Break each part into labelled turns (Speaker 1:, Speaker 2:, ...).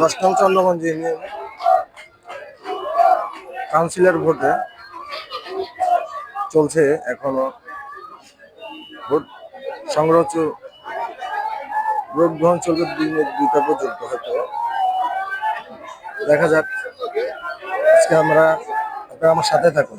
Speaker 1: দশ Chandraganj union councillor ভোটে চলছে এখনও ভোট সংগ্রহ ভোট গ্রহণ চলবে দিনের দুইটা পর্যন্ত হয়তো। দেখা যাক। আজকে আমরা আপনারা আমার সাথে থাকুন।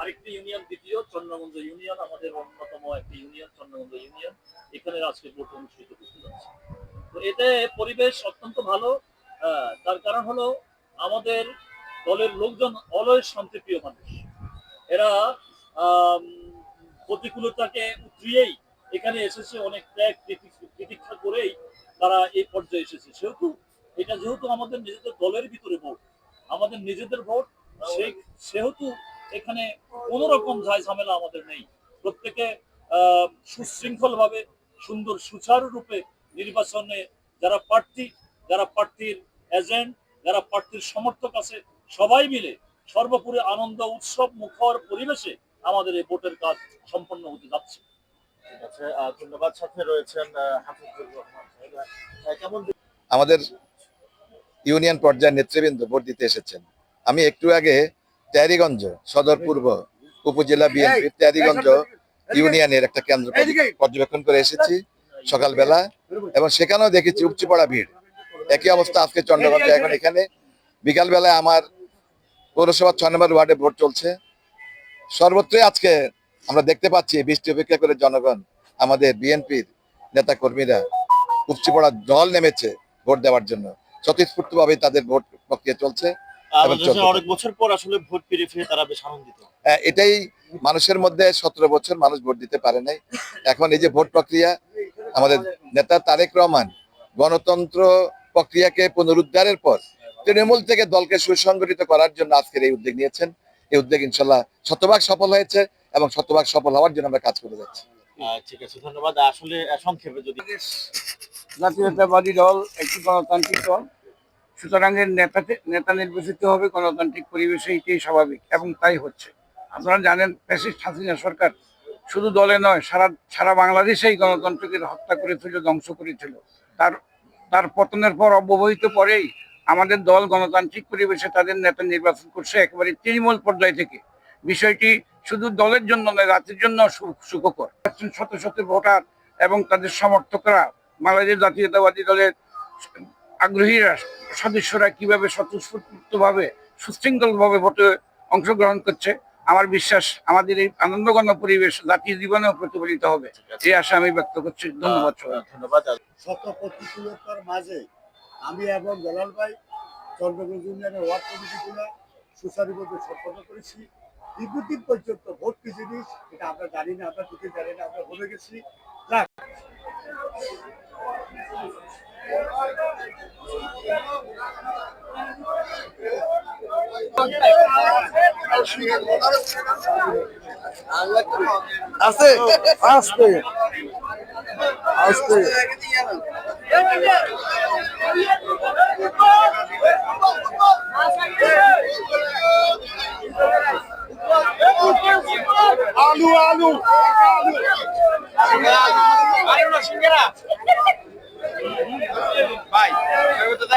Speaker 2: আরেকটি ইউনিয়ন দ্বিতীয় চন্দ্রগঞ্জ ইউনিয়ন, আমাদের অন্যতম একটি ইউনিয়ন চন্দ্রগঞ্জ ইউনিয়ন। এখানে আজকে ভোট অনুষ্ঠিত করতে যাচ্ছে। তো এতে পরিবেশ অত্যন্ত ভালো। তার কারণ হলো আমাদের দলের লোকজন অলয় শান্তিপ্রিয় মানুষ। এরা প্রতিকূলতাকে উতরিয়েই এখানে এসেছে অনেক ত্যাগ তিতিক্ষা করেই তারা এই পর্যায়ে এসেছে। সেহেতু এটা যেহেতু আমাদের নিজেদের দলের ভিতরে ভোট আমাদের নিজেদের ভোট সেহেতু এখানে কোনো রকম ঝাই ঝামেলা আমাদের নেই। প্রত্যেকে আহ, সুশৃঙ্খলভাবে সুন্দর সুচারু রূপে নির্বাচনে যারা প্রার্থী যারা প্রার্থীর এজেন্ট যারা প্রার্থীর সমর্থক আছে সবাই মিলে সর্বোপরি আনন্দ উৎসব মুখর পরিবেশে আমাদের এই ভোটের কাজ সম্পন্ন হতে যাচ্ছে।
Speaker 3: ঠিক আছে আহ, ধন্যবাদ। সাথে রয়েছেন
Speaker 4: আমাদের ইউনিয়ন পর্যায়ের নেতৃবৃন্দ ভোট দিতে এসেছেন। আমি একটু আগে ট্যারিগঞ্জ সদর পূর্ব উপজেলা বিএনপি ট্যারিগঞ্জ ইউনিয়নের একটা কেন্দ্র পর্যবেক্ষণ করে এসেছি সকালবেলা এবং সেখানেও দেখেছি উপচে পড়া ভিড়। একই অবস্থা আজকে চন্দ্রগঞ্জে এখন এখানে। বিকালবেলায় আমার পৌরসভা ছয় নম্বর ওয়ার্ডে ভোট চলছে। সর্বত্রই আজকে আমরা দেখতে পাচ্ছি বৃষ্টি উপেক্ষা করে জনগণ আমাদের বিএনপির নেতা কর্মীরা উপচে পড়া জল নেমেছে ভোট দেওয়ার জন্য। স্বতঃস্ফূর্ত ভাবে তাদের ভোট প্রক্রিয়া চলছে এবং
Speaker 3: আমাদের
Speaker 4: চলতে
Speaker 3: অনেক বছর পর আসলে ভোট পেরে ফিরে তারা বেশ আনন্দিত।
Speaker 4: এটাই মানুষের মধ্যে সতেরো বছর মানুষ ভোট দিতে পারে নাই। এখন এই যে ভোট প্রক্রিয়া আমাদের নেতা তারেক রহমান গণতন্ত্র প্রক্রিয়াকে পুনরুদ্ধারের পর তৃণমূল থেকে দলকে সুসংগঠিত করার জন্য আজকের এই উদ্যোগ নিয়েছেন। এই উদ্যোগ ইনশাল্লাহ শতভাগ সফল হয়েছে এবং শতভাগ সফল হওয়ার জন্য আমরা কাজ করে যাচ্ছি।
Speaker 3: ঠিক আছে ধন্যবাদ। আসলে সংক্ষেপে যদি
Speaker 5: জাতীয়তাবাদী দল, একটি গণতান্ত্রিক দল। সুতরাং এর নেতা নেতা নির্বাচিত হবে গণতান্ত্রিক পরিবেশে, এটাই স্বাভাবিক, এবং তাই হচ্ছে। আপনারা জানেন প্যাসিস্ট হাসিনা সরকার শুধু দলে নয়, সারা সারা বাংলাদেশেই গণতন্ত্রকে হত্যা করেছিল ধ্বংস করেছিল। তার তার পতনের পর, অব্যবহিত পরেই আমাদের দল গণতান্ত্রিক পরিবেশে তাদের নেতা নির্বাচন করছে একেবারে তৃণমূল পর্যায় থেকে। বিষয়টি শুধু দলের জন্য নয় রাতের জন্য সুখকর। শত শত ভোটার এবং তাদের সমর্থকরা বাংলাদেশ জাতীয়তাবাদী দলের আগ্রহীরা সদস্যরা কীভাবে স্বতঃস্ফূর্তভাবে সুশৃঙ্খলভাবে ভোটে অংশগ্রহণ করছে আমার বিশ্বাস আমাদের এই আনন্দগণ পরিবেশ জাতীয় জীবনেও প্রতিফলিত হবে। এই আশা আমি ব্যক্ত করছি। ধন্যবাদ
Speaker 3: ধন্যবাদ। আর
Speaker 6: শত প্রতিকূলতার মাঝে আমি এবং বেলাল ভাই চন্দ্রগঞ্জ ইউনিয়নের ওয়ার্ড কমিটিগুলো সুচারুভাবে সম্পন্ন করেছি। দীর্ঘদিন পর্যন্ত ভোট কি জিনিস এটা আমরা জানি না আমরা জানি না আমরা ভুলে গেছি।
Speaker 1: আস্তে আস্তে আস্তে
Speaker 6: আলু আলু
Speaker 1: আলু না সিঙ্গারা ভাই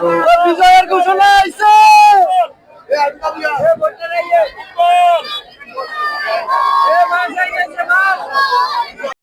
Speaker 6: বিজয়ের ঘোষণা আইছে